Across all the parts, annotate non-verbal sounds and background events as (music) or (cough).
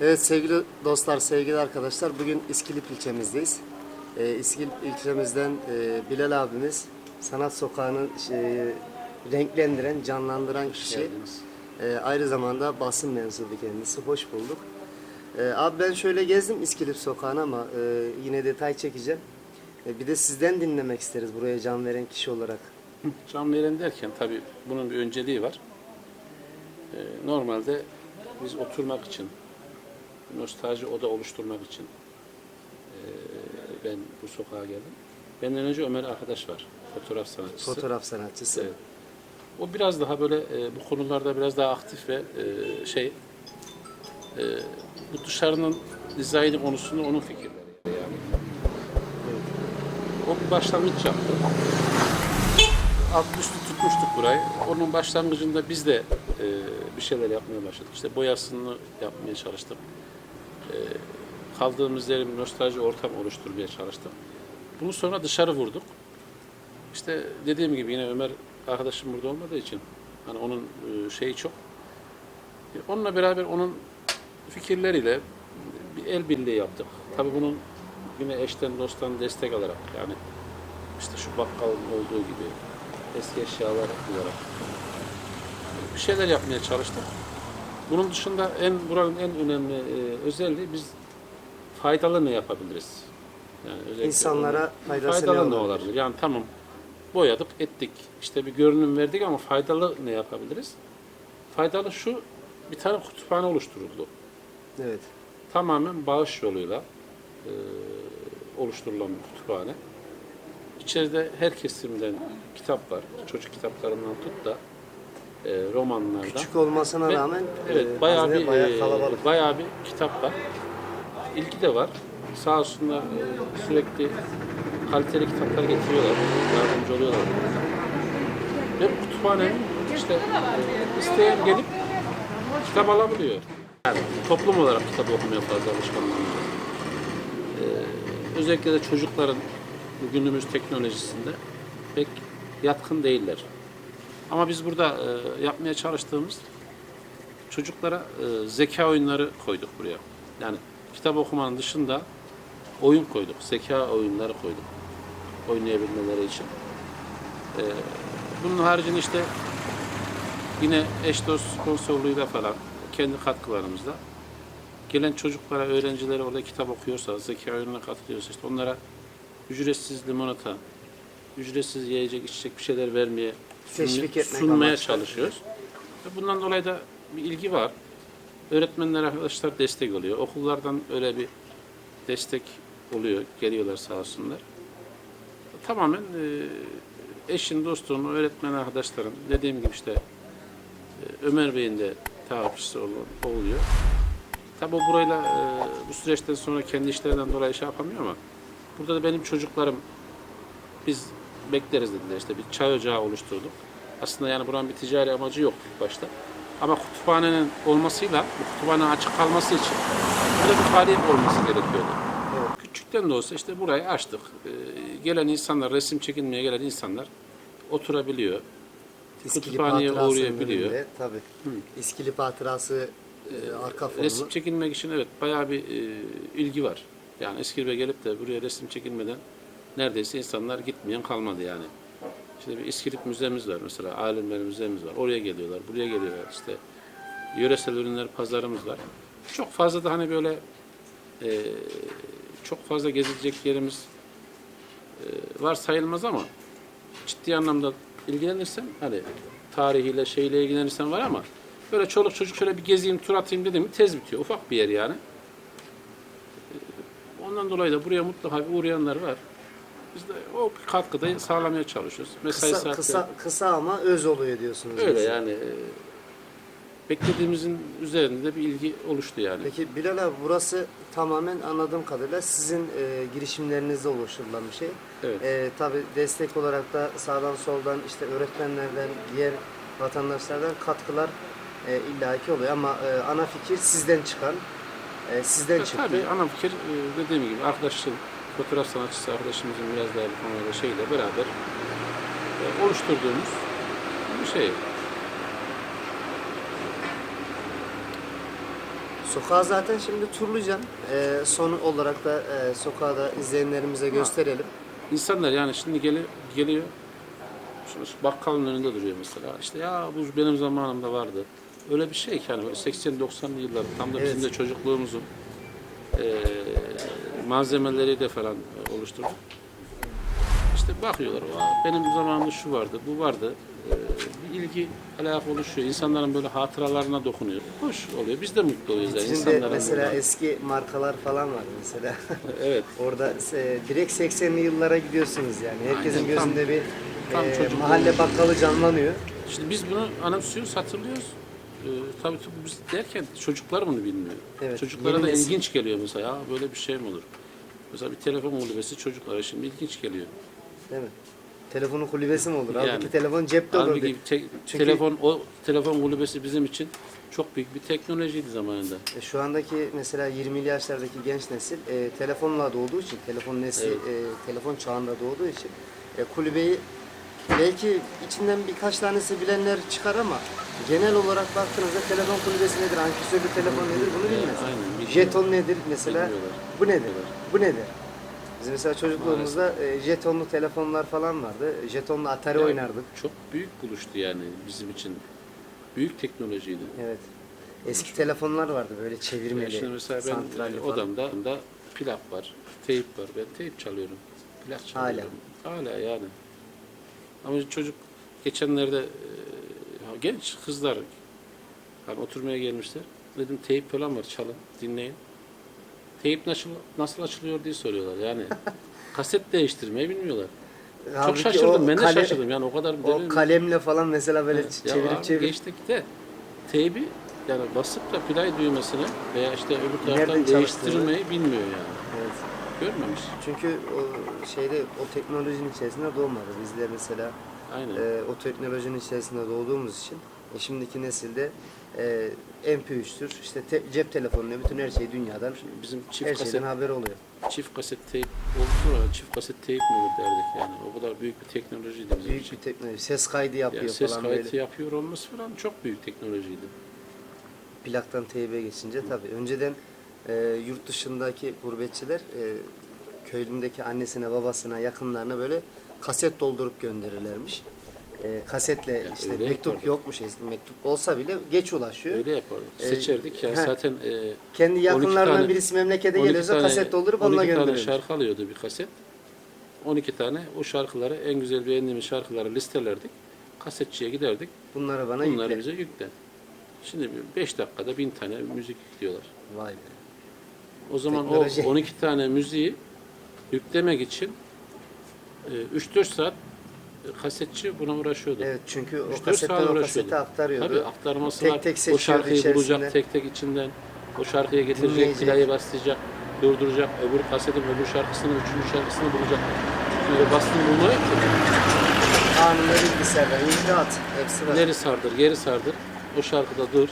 Evet sevgili dostlar, sevgili arkadaşlar bugün İskilip ilçemizdeyiz. Ee, İskilip ilçemizden e, Bilal abimiz sanat sokağını e, renklendiren, canlandıran kişi. E, aynı zamanda basın mensubu kendisi. Hoş bulduk. E, abi ben şöyle gezdim İskilip sokağını ama e, yine detay çekeceğim. E, bir de sizden dinlemek isteriz buraya can veren kişi olarak. (laughs) Can veren derken tabii bunun bir önceliği var. Ee, normalde biz oturmak için, nostalji oda oluşturmak için ee, ben bu sokağa geldim. Benden önce Ömer arkadaş var, fotoğraf sanatçısı. Fotoğraf sanatçısı. Evet. O biraz daha böyle e, bu konularda biraz daha aktif ve e, şey e, bu dışarının dizaynı konusunda onun fikirleri yani. O bir başlangıç yaptı. Alt üstü tutmuştuk burayı. Onun başlangıcında biz de e, bir şeyler yapmaya başladık. İşte boyasını yapmaya çalıştık. E, kaldığımız yerin bir nostalji ortam oluşturmaya çalıştık. Bunu sonra dışarı vurduk. İşte dediğim gibi yine Ömer arkadaşım burada olmadığı için hani onun e, şeyi çok. E, Onunla beraber onun fikirleriyle bir el birliği yaptık. Tabii bunun yine eşten dosttan destek alarak yani işte şu bakkalın olduğu gibi eski eşyalar olarak bir şeyler yapmaya çalıştık. Bunun dışında en buranın en önemli e, özelliği biz faydalı ne yapabiliriz? Yani İnsanlara faydası faydalı ne olabilir? olabilir? Yani tamam boyadık, ettik, işte bir görünüm verdik ama faydalı ne yapabiliriz? Faydalı şu, bir tane kütüphane oluşturuldu. Evet. Tamamen bağış yoluyla e, oluşturulan bir kütüphane. İçeride her kesimden kitap var. Çocuk kitaplarından tut da e, romanlardan. Küçük olmasına Ve- rağmen evet e, bayağı bir bayağı e, kalabalık. bayağı bir kitap var. İlgi de var. Sağ olsunlar e, sürekli kaliteli kitaplar getiriyorlar. Yardımcı oluyorlar. Ve kütüphanenin işte e, isteyen gelip kitap alabiliyor. Yani toplum olarak kitap okumaya fazla alışkanlığımız var. E, özellikle de çocukların günümüz teknolojisinde pek yatkın değiller. Ama biz burada e, yapmaya çalıştığımız çocuklara e, zeka oyunları koyduk buraya. Yani kitap okumanın dışında oyun koyduk. Zeka oyunları koyduk. Oynayabilmeleri için. E, bunun haricinde işte yine eş dost sponsorluğuyla falan kendi katkılarımızla gelen çocuklara, öğrencilere orada kitap okuyorsa, zeka oyununa katılıyorsa işte onlara ücretsiz limonata, ücretsiz yiyecek, içecek bir şeyler vermeye, Teşvik etmek sunmaya amaçlı. çalışıyoruz. Bundan dolayı da bir ilgi var. Öğretmenler arkadaşlar destek oluyor. Okullardan öyle bir destek oluyor. Geliyorlar sağ olsunlar. Tamamen e, eşin, dostun, öğretmen arkadaşların dediğim gibi işte e, Ömer Bey'in de takipçisi ol- oluyor. Tabi burayla e, bu süreçten sonra kendi işlerinden dolayı şey yapamıyor ama burada da benim çocuklarım biz bekleriz dediler işte bir çay ocağı oluşturduk. Aslında yani buranın bir ticari amacı yok ilk başta. Ama kütüphanenin olmasıyla bu kütüphanenin açık kalması için burada bir faaliyet olması gerekiyordu. Küçükten de olsa işte burayı açtık. Ee, gelen insanlar, resim çekinmeye gelen insanlar oturabiliyor. İskilip kütüphaneye uğrayabiliyor. önünde, Tabii. İskilip hatırası e, arka fonu. Resim çekilmek için evet bayağı bir e, ilgi var. Yani Eskilip'e gelip de buraya resim çekilmeden neredeyse insanlar gitmeyen kalmadı yani. Şimdi bir İskilip müzemiz var mesela, alimler müzemiz var. Oraya geliyorlar, buraya geliyorlar işte. Yöresel ürünler pazarımız var. Çok fazla da hani böyle e, çok fazla gezilecek yerimiz e, var sayılmaz ama ciddi anlamda ilgilenirsen hani tarihiyle şeyle ilgilenirsen var ama böyle çoluk çocuk şöyle bir gezeyim tur atayım dedim mi tez bitiyor. Ufak bir yer yani. Ee, Ondan dolayı da buraya mutlaka bir uğrayanlar var. Biz de o katkıda sağlamaya çalışıyoruz. Mesai Kısa, saatleri kısa, kısa ama öz oluyor diyorsunuz. öyle mesela. yani. e, Beklediğimizin üzerinde bir ilgi oluştu yani. Peki Bilal abi burası tamamen anladığım kadarıyla sizin e, girişimlerinizle oluşturulan bir şey. Evet. E, Tabi destek olarak da sağdan soldan işte öğretmenlerden, diğer vatandaşlardan katkılar e, illaki oluyor ama e, ana fikir sizden çıkan, e, sizden E, çıktı. Tabii ana fikir e, dediğim gibi arkadaşın fotoğraf sanatçısı arkadaşımızın biraz daha bu konuda şeyle beraber e, oluşturduğumuz bir şey. Sokağı zaten şimdi turlayacağım. Ee, son olarak da e, sokağı da izleyenlerimize gösterelim. İnsanlar yani şimdi geliyor, geliyor şu, şu bakkalın önünde duruyor mesela. İşte ya bu benim zamanımda vardı. Öyle bir şey ki hani böyle 80-90'lı yıllar tam da bizim Evet. de çocukluğumuzun eee malzemeleri de falan e, oluşturduk. İşte bakıyorlar, "Aa, benim zamanımda şu vardı, bu vardı. Eee, bir ilgi alaka oluşuyor. İnsanların böyle hatıralarına dokunuyor. Hoş oluyor. Biz de mutlu oluyoruz. Yani. Şimdi İnsanların mesela böyle- eski markalar falan var mesela. (laughs) evet. Orada e, direkt 80'li yıllara gidiyorsunuz yani. Herkesin Aynen, tam- gözünde bir tam e, mahalle bakkalı canlanıyor. Şimdi biz bunu anımsıyoruz, hatırlıyoruz. Ee, tabii biz derken çocuklar bunu bilmiyor. Evet, Çocuklara da nesil. ilginç geliyor mesela. Ya böyle bir şey mi olur? Mesela bir telefon kulübesi çocuklara şimdi ilginç geliyor. Değil mi? Telefonun kulübesi mi olur? Yani. Halbuki telefon cepte olurdu. Halbuki te- Çünkü- telefon o telefon kulübesi bizim için çok büyük bir teknolojiydi zamanında. E, Şu andaki mesela 20'li yaşlardaki genç nesil e, telefonla doğduğu için, telefon nesli, Evet. e, telefon çağında doğduğu için e, kulübeyi belki içinden birkaç tanesi bilenler çıkar ama genel olarak baktığınızda telefon kulübesi nedir, ankesörlü telefon nedir bunu bilmez. aynen. Jeton nedir mesela, bu nedir, bu nedir? Biz mesela çocukluğumuzda e, jetonlu telefonlar falan vardı. Jetonlu Atari Yani oynardık. Çok büyük buluştu yani bizim için. Büyük teknolojiydi. Evet. Eski telefonlar vardı böyle çevirmeli, şimdi mesela ben santralli e, falan. odamda da plak var, teyp var. Ben teyp çalıyorum. Plak çalıyorum. Hala. yani. Ama çocuk geçenlerde e, genç kızlar hani oturmaya gelmişler. Dedim teyp falan var çalın, dinleyin. Teyp nasıl, nasıl açılıyor diye soruyorlar. Yani (laughs) kaset değiştirmeyi bilmiyorlar. Halbuki Çok şaşırdım. o Ben de kale- şaşırdım. Yani o kadar O dedim- kalemle falan mesela böyle Ya çevirip abi çevirip geçtik de teybi yani basıp da play düğmesine veya işte öbür Nereden taraftan çalıştığını- değiştirmeyi bilmiyor yani. Evet. Görmemiş. Çünkü o şeyde o teknolojinin içerisinde doğmadı. Biz de mesela Aynen. e, o teknolojinin içerisinde doğduğumuz için e, şimdiki nesilde e, MP3'tür, işte te- cep telefonuyla bütün her şey dünyadan Bizim her çift kaset şeyden haber oluyor. çift kaset teyp oldu sonra çift kaset teyp mi derdik yani. O kadar büyük bir teknolojiydi bizim Büyük için. bir teknoloji. Ses kaydı yapıyor Yani ses falan kaydı böyle. yapıyor olması falan çok büyük teknolojiydi. Plaktan teybe geçince tabii. Önceden e, yurt dışındaki gurbetçiler e, köylündeki annesine, babasına, yakınlarına böyle kaset doldurup gönderirlermiş. E, kasetle Yani işte mektup yapardık. yokmuş. Mektup olsa bile geç ulaşıyor. Öyle yapardık. Ee, Seçerdik yani zaten e, Kendi 12 yakınlarından tane- birisi memlekete 12 geliyorsa tane- kaset doldurup onunla 12 tane gönderiyor. şarkı alıyordu bir kaset. 12 tane o şarkıları en güzel beğendiğimiz şarkıları listelerdik. Kasetçiye giderdik. Bunları bana Bunları yükle. bize yükle. Şimdi 5 dakikada 1000 tane müzik yüklüyorlar. Vay be. O zaman Teknoloji. o 12 tane müziği yüklemek için e, 3-4 saat e, kasetçi buna uğraşıyordu. Evet çünkü o 3-4 kasetten o kasete aktarıyordu. Tabii aktarması Tek var. tek o şarkıyı içerisinden. bulacak tek tek içinden. O şarkıya getirecek, playa bastıracak, durduracak. Öbür kasetin öbür şarkısını, üçüncü şarkısını bulacak. Böyle bastım bulma yok ki. Anında bilgisayardan icraat. Hepsi var. İleri sardır, geri sardır. O şarkıda dur.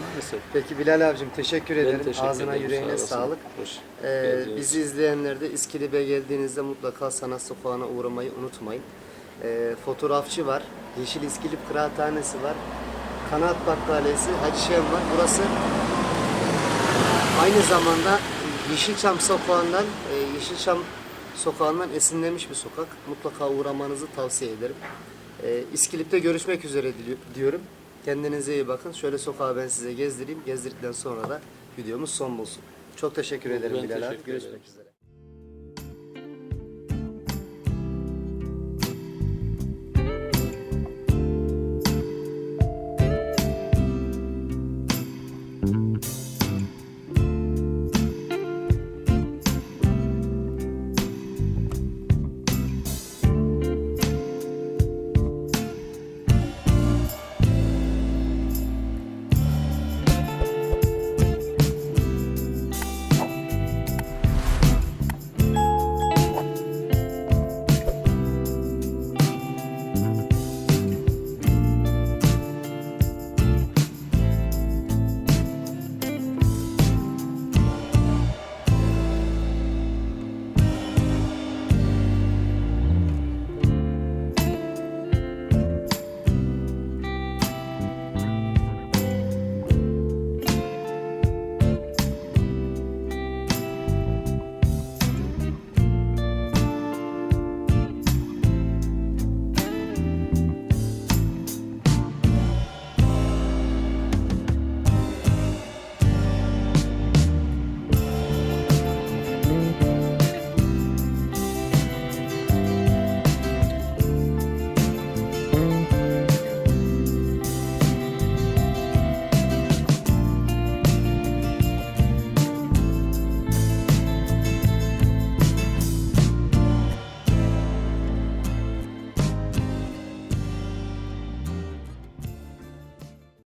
Maalesef. Peki Bilal abicim teşekkür ederim. teşekkür Ağzına ederim, yüreğine sağ olasın. sağlık. Hoş Ee, geldiniz. bizi izleyenler de İskilip'e geldiğinizde mutlaka sanat sokağına uğramayı unutmayın. Ee, fotoğrafçı var. Yeşil İskilip Kıraathanesi var. Kanat Bakkalesi, Hacı Şem var. Burası aynı zamanda Yeşilçam sokağından e, Yeşilçam sokağından esinlenmiş bir sokak. Mutlaka uğramanızı tavsiye ederim. Ee, İskilip'te görüşmek üzere dili- diyorum. Kendinize iyi bakın. Şöyle sokağı ben size gezdireyim. Gezdirdikten sonra da videomuz son bulsun. Çok teşekkür ederim Ben Bilal abi. Görüşmek ederim. üzere.